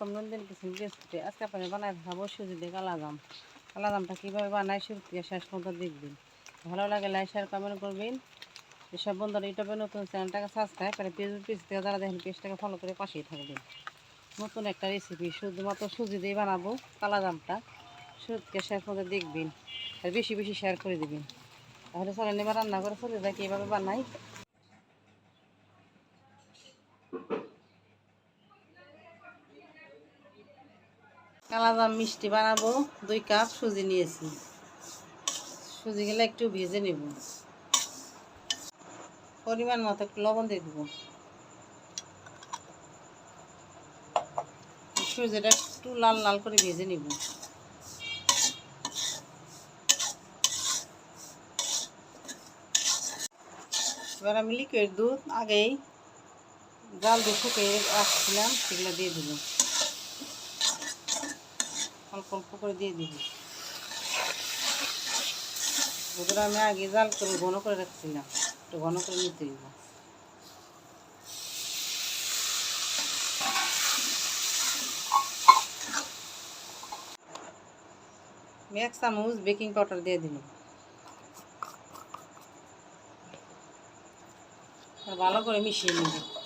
স্বাগতম নন্দিন kitchen recipe আজকে আপনাকে বানাই দেখাবো সুজি দিয়ে কালাজাম। কালাজামটা কীভাবে বানায় শুরু শেষ পর্যন্ত দেখবেন। ভালো লাগে লাইক শেয়ার কমেন্ট করবেন। এসব বন্ধুরা ইউটিউবে নতুন চ্যানেলটাকে সাবস্ক্রাইব করে পেজ পেজ থেকে যারা দেখেন পেজটাকে ফলো করে পাশেই থাকবেন। নতুন একটা রেসিপি শুধুমাত্র সুজি দিয়ে বানাবো কালাজামটা। শুরু থেকে শেষ পর্যন্ত দেখবেন আর বেশি বেশি শেয়ার করে দিবেন। তাহলে চলেন এবার রান্না করে চলে যাই কীভাবে বানাই। কালাজাম মিষ্টি বানাবো, দুই কাপ সুজি নিয়েছি। সুজিগুলো একটু ভেজে নেব। পরিমাণ মতো একটু লবণ দিয়ে দেবো। সুজিটা একটু লাল লাল করে ভেজে নেব। এবার আমি লিকুইড দুধ আগেই জাল দিয়ে শুকিয়ে রাখছিলাম, সেগুলো দিয়ে দেবো। অল্প অল্প করে দিয়ে দিবি। দুধটা আমি আগে জাল করে ঘন করে রাখছিলাম, একটু ঘন করে নিতে দিব এক চামচ বেকিং পাউডার দিয়ে আর ভালো করে মিশিয়ে নিব।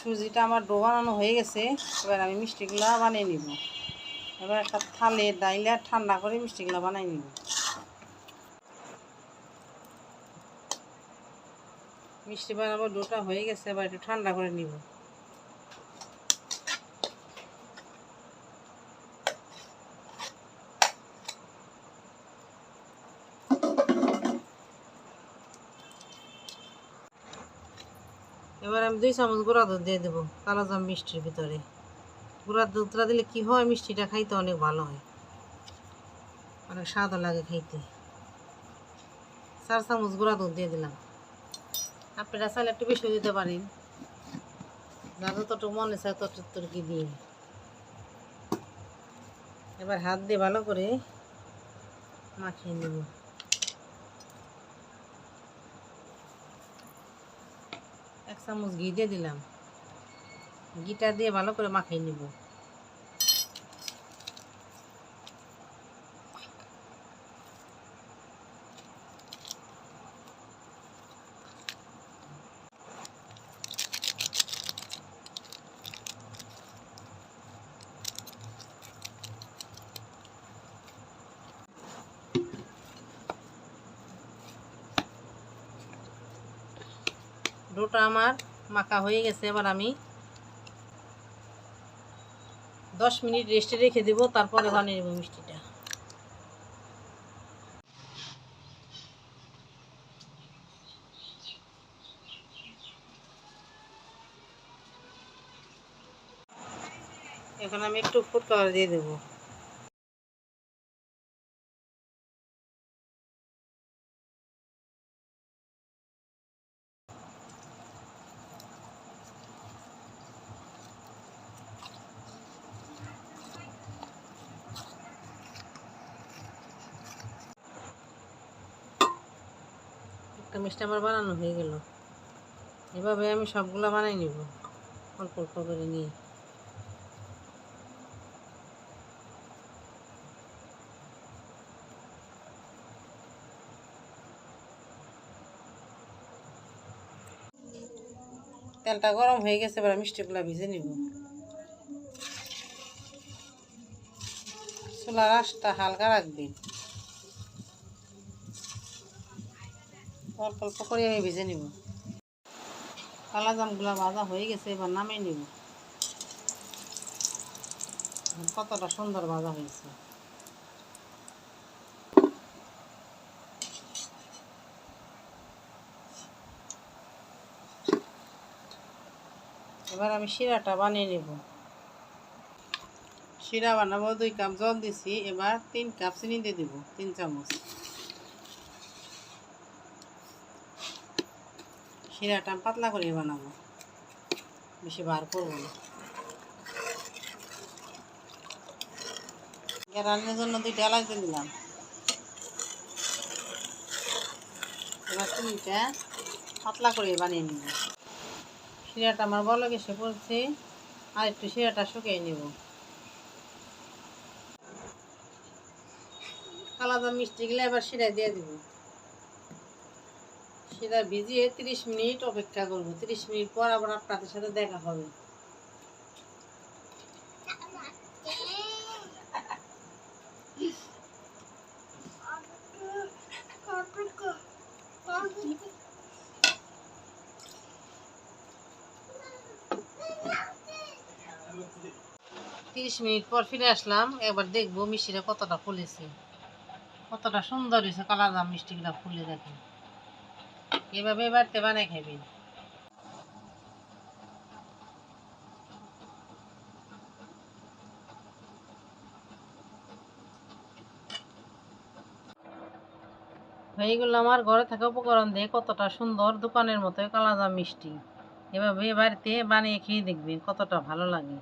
সুজিটা আমার ডো বানানো হয়ে গেছে, এবার আমি মিষ্টিগুলো বানিয়ে নিব। এবার একটা থালে ডাইলে ঠান্ডা করে মিষ্টিগুলো বানিয়ে নিব। মিষ্টি বানাবো ডোটা হয়ে গেছে, এবার একটু ঠান্ডা করে নিব। এবার আমি দুই চামচ গুঁড়া দুধ দিয়ে দেবো কালোজাম মিষ্টির ভিতরে। গুঁড়া দুধটা দিলে কি হয়, মিষ্টিটা খাইতে অনেক ভালো হয়। অনেক স্বাদও লাগে খাইতে। চার চামচ গুঁড়া দুধ দিয়ে দিলাম। আপনারা চাইলে একটু বেশি দিতে পারেন। যা যতটুকু মনে চায় ততটুকু দিয়ে এবার হাত দিয়ে ভালো করে মাখিয়ে নেব। চামচ ঘি দিয়ে দিলাম। ঘিটা দিয়ে ভালো করে মাখিয়ে নিব। ডোটা আমার মাখা হয়ে গেছে, এবার আমি দশ মিনিট রেস্টে রেখে দেবো, তারপরে বানিয়ে নেব মিষ্টিটা। এখন আমি একটু কালার দিয়ে দেবো। মিষ্টি আমার বানানো হয়ে গেল। এভাবে আমি সবগুলো বানাই নিব, অল্প অল্প করে নিয়ে। তেলটা গরম হয়ে গেছে, এবার মিষ্টিগুলো ভিজে নিব। চুলার আঁশটা হালকা রাখবেন। অল্প অল্প করে আমি ভেজে নিব। কালা জামগুলো ভাজা হয়ে গেছে, এবার নামিয়ে নিব। কতটা সুন্দর ভাজা হয়েছে। এবার আমি শিরাটা বানিয়ে নেব। শিরা বানাবো দুই কাপ জল দিছি, এবার তিন কাপ চিনি দিয়ে দিব, তিন চামচ। শিরাটা পাতলা করে বানাবো। বেশি বার করব না। রান্নার জন্য দুইটা দিয়ে দিলাম এবার চিনিটা পাতলা করে বানিয়ে নিব। শিরাটা আমার বলো গেছে পড়ছে, আর একটু শিরাটা শুকিয়ে নেব। কালাদাম মিষ্টিগুলো এবার শিরা দিয়ে দিব। শিরা ভিজিয়ে তিরিশ মিনিট অপেক্ষা করব। তিরিশ মিনিট পর আবার আপনাদের সাথে দেখা হবে। তিরিশ মিনিট পর ফিরে আসলাম। এবার দেখব মিষ্টিটা কতটা ফুলেছে। কতটা সুন্দর হয়েছে কালাদাম মিষ্টিগুলো ফুলে দেখেন। এভাবে বাড়িতে বানাই খাবেন এইগুলো আমার ঘরে থাকা উপকরণ দিয়ে কতটা সুন্দর দোকানের মতো কালাদাম মিষ্টি। এভাবে বাড়িতে বানিয়ে খেয়ে দেখবেন কতটা ভালো লাগে।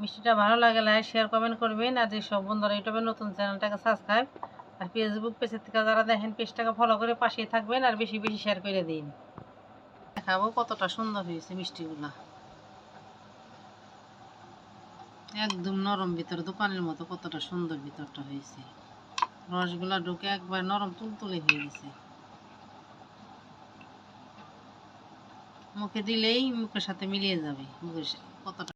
মিষ্টিটা ভালো লাগে লাইক শেয়ার কমেন্ট করবেন। আর যে সব বন্ধুরা ইউটিউবে নতুন চ্যানেলটাকে সাবস্ক্রাইব আর ফেসবুক পেজের থেকে যারা দেখেন পেজটাকে ফলো করে পাশেই থাকবেন আর বেশি বেশি শেয়ার করে দিন। দেখাবো কতটা সুন্দর হয়েছে মিষ্টিগুলা একদম নরম ভিতর, দোকানের মতো কতটা সুন্দর ভিতরটা হয়েছে। রসগুলা ঢুকে একবার নরম তুলতুলে হয়ে গেছে। মুখে দিলেই মুখের সাথে মিলিয়ে যাবে, মুখের কতটা